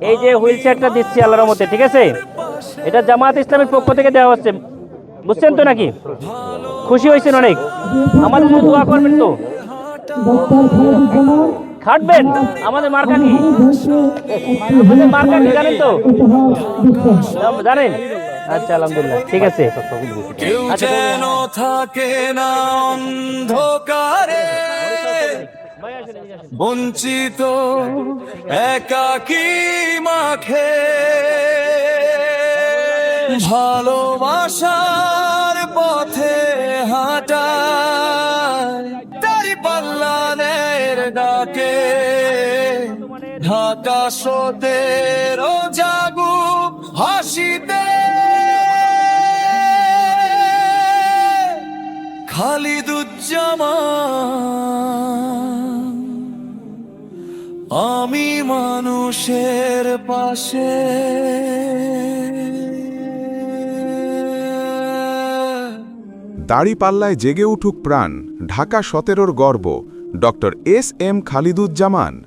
এই যে হুইল চেয়ারটা দিচ্ছি আল্লাহর মধ্যে ঠিক আছে? এটা জামাত ইসলামের পক্ষ থেকে দেওয়া হচ্ছে। বুঝছেন তো নাকি? খুশি হয়েছেন অনেক। আমাদের জন্য দোয়া করবেন তো। খাটবেন? আমাদের মার্কা কি? মার্কা কি জানেন তো? জানেন? আচ্ছা আলহামদুলিল্লাহ। ঠিক আছে। আচ্ছা, থাকে না অন্ধকারে বঞ্চিত একাকী মাখে ভালোবাসার পথে হাঁটায় তারি পাল্লানের ডাকে ঢাকা সোতের জাগু হাসিতে। খালিদুজ্জামান আমি মানুষের পাশে। দাড়িপাল্লায় জেগে উঠুক প্রাণ ঢাকা সতেরোর গর্ব ডক্টর এস এম খালিদুজ্জামান।